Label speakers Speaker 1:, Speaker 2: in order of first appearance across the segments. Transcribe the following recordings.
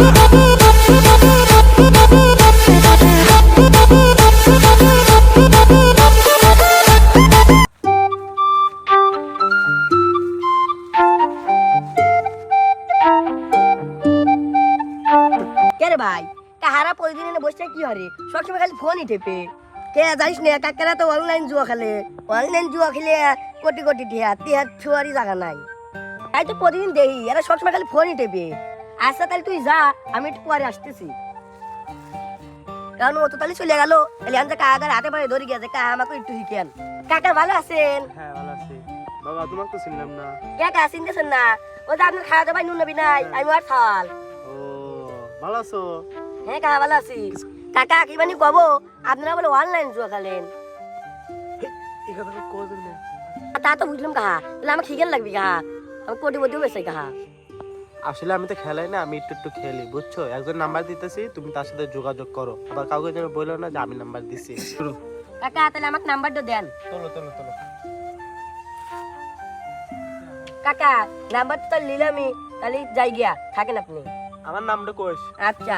Speaker 1: কে ভাই? কাহারা প্রতিদিন এনে বসে কি হরে? সবসময় খালি ফোনই টেপে কে জানিস না, কাকারা তো অনলাইন জুয়া খেলে। অনলাইন জুয়া খেলে কোটি কোটি টিয়া টিয়া ছুয়ারি জায়গা নাই। তাই তো প্রতিদিন দেই এরা সবসময় খালি ফোনই টেপে আচ্ছা তাহলে তুই যা আমি একটু পরে আসতেছি। কারণ ও তো তাহলে চলে গেল। তাহলে আমি কাকার হাতে পায়ে ধরে গেছে কাকা আমাকে একটু শিখেন। কাকা ভালো আছেন?
Speaker 2: হ্যাঁ ভালো আছি। বাবা তোমাকে তো চিনলাম না।
Speaker 1: কাকা চিনতেছেন না? ও যে আপনার খাওয়া দাওয়া নুন নবী নাই আমি আর থাল।
Speaker 2: ও ভালো আছো?
Speaker 1: হ্যাঁ কাকা ভালো আছি। কাকা কি মানে কব? আপনারা বলে অনলাইন জুয়া খেলেন।
Speaker 2: এই কথা কজন না
Speaker 1: তা তো বুঝলাম কাহা। তাহলে আমার খিগেল লাগবে কাহা। আমি কোটি কোটি বেসাই কাহা।
Speaker 2: আসলে আমি তো খেলাই না আমি একটু একটু খেলি বুঝছ? একজন নাম্বার দিতেছি তুমি তার সাথে যোগাযোগ করো। আবার কাউকে যেন বলল না যে আমি নাম্বার দিছি। শুরু।
Speaker 1: কাকা তাহলে আমাকে নাম্বারটা দেন।
Speaker 2: তোলো তোলো তোলো।
Speaker 1: কাকা নাম্বারটা তো নিলামই তাহলে যাই গিয়া থাকেন আপনি।
Speaker 2: আমার নামটা কোষ
Speaker 1: আচ্ছা।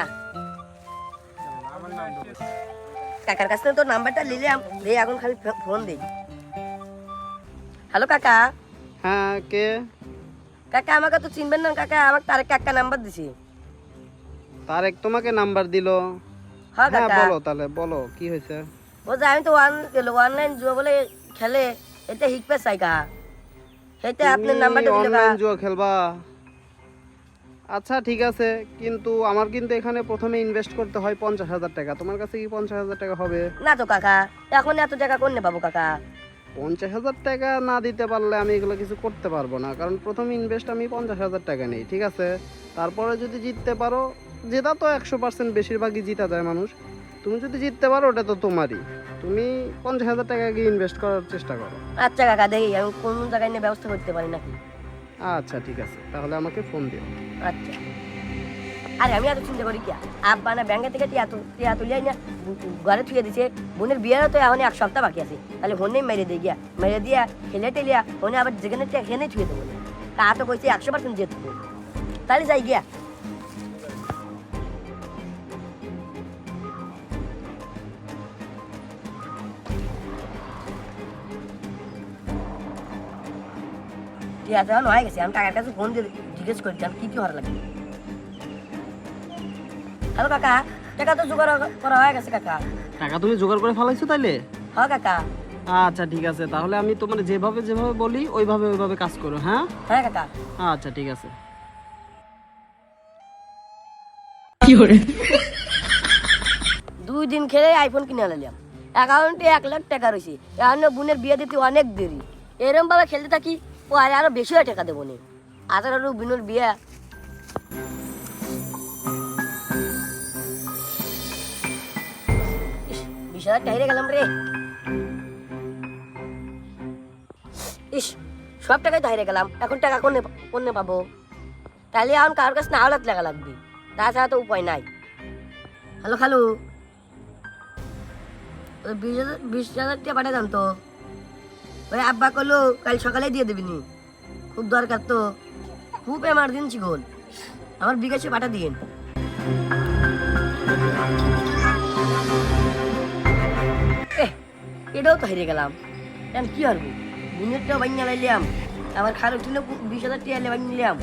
Speaker 2: আমার নামটা কোষ
Speaker 1: কাকার কাছ থেকে তো নাম্বারটা নিলাম দিয়ে এখন খালি ফোন দিই। হ্যালো কাকা।
Speaker 3: হ্যাঁ কে?
Speaker 1: কাকা আমাকে তো চিনবেন না কাকা আমাকে তার কাকা নাম্বার দিছি।
Speaker 3: তারেক তোমাকে নাম্বার দিল।
Speaker 1: হ্যাঁ
Speaker 3: হ্যাঁ
Speaker 1: কাকা।
Speaker 3: বলো তাহলে বলো কি হয়েছে?
Speaker 1: ও যে আমি তো অনলাইন জুয়া বলে খেলে এটা শিখবে চাই কাহা সেটা আপনার নাম্বারটা দিলে
Speaker 3: অনলাইন জুয়া খেলবা। আচ্ছা ঠিক আছে কিন্তু আমার কিন্তু এখানে প্রথমে ইনভেস্ট করতে হয় পঞ্চাশ হাজার টাকা। তোমার কাছে কি পঞ্চাশ হাজার টাকা হবে?
Speaker 1: না তো কাকা এখন এত টাকা কোন পাবো কাকা?
Speaker 3: পঞ্চাশ হাজার টাকা না দিতে পারলে আমি এগুলো কিছু করতে পারব না। কারণ প্রথম ইনভেস্ট আমি পঞ্চাশ হাজার টাকা নেই ঠিক আছে? তারপরে যদি জিততে পারো জেতা তো একশো পার্সেন্ট বেশিরভাগই জিতা যায় মানুষ। তুমি যদি জিততে পারো ওটা তো তোমারই। তুমি পঞ্চাশ হাজার টাকা গিয়ে ইনভেস্ট করার চেষ্টা করো।
Speaker 1: আচ্ছা কাকা দেখি আমি কোন জায়গায় নিয়ে ব্যবস্থা করতে পারি নাকি?
Speaker 3: আচ্ছা ঠিক আছে। তাহলে আমাকে ফোন দিও।
Speaker 1: আচ্ছা। আরে আমি এত চিন্তা করি কি? আব্বা না ব্যাংকে থেকে টিয়া টিয়া তুলিয়ে না ঘরে থুয়ে দিছে। বোনের বিয়েরও তো এখন এক সপ্তাহ বাকি আছে। তাহলে হনে মেরে দিয়ে গিয়া। মেরে দিয়া খেলে টেলিয়া হনে আবার যেখানে টিয়া খেনে থুয়ে দেবো তা তো কইছে একশো পার্সেন্ট যেতবো তাহলে যাই গিয়া। হয়ে গেছে। আমি কাকার কাছে ফোন দিয়ে জিজ্ঞেস করি আমি কি কি হওয়ার লাগে হ্যালো কাকা টাকা তো জোগাড় করা হয়ে গেছে কাকা।
Speaker 3: টাকা তুমি জোগাড় করে ফেলাইছো তাইলে?
Speaker 1: হ্যাঁ কাকা।
Speaker 3: আচ্ছা ঠিক আছে। তাহলে আমি তোমার যেভাবে যেভাবে বলি ওইভাবে ওইভাবে কাজ করো হ্যাঁ?
Speaker 1: হ্যাঁ কাকা।
Speaker 3: আচ্ছা ঠিক আছে।
Speaker 1: দুই দিন খেলে আইফোন কিনে আনলাম। অ্যাকাউন্টে এক লাখ টাকা রয়েছে। এখন বোনের বিয়ে দিতে অনেক দেরি। এরম ভাবে খেলতে থাকি পরে আরও বেশি হয় টাকা দেবো নি। আরও বিনুর বিয়ে টাকা হেরে গেলাম রে ইস সব টাকাই তো হেরে গেলাম। এখন টাকা কোনে কোনে পাবো? তাহলে এখন কারোর কাছে না হলে টাকা লাগবে। তাছাড়া তো উপায় নাই। হ্যালো, খালু। ওই বিশ হাজার বিশ হাজার টাকা পাঠিয়ে তো। ওই আব্বা করল কাল সকালে দিয়ে দেবিনি খুব দরকার তো। খুব এমার্জেন্সি গোল। আমার বিকাশে পাঠা দিন এটাও তো হেরে গেলাম। এখন কি হারবো বুনেরটাও বানিয়ে লাইলাম আমার খালু ছিল বিশ হাজার টাকা বানিয়ে নিলাম।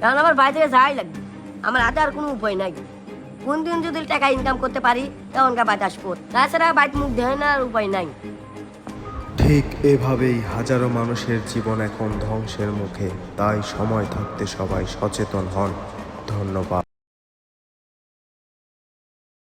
Speaker 1: কারণ আমার বাড়ি থেকে যাই লাগবে। আমার হাতে আর কোনো উপায় নাই। কোন দিন যদি টাকা ইনকাম করতে পারি, তখনকার বাড়িতে আসব। তাছাড়া বাড়িতে মুখ দেয় না আর উপায় নাই।
Speaker 4: ঠিক এভাবেই হাজারো মানুষের জীবন এখন ধ্বংসের মুখে। তাই সময় থাকতে সবাই সচেতন হন। ধন্যবাদ।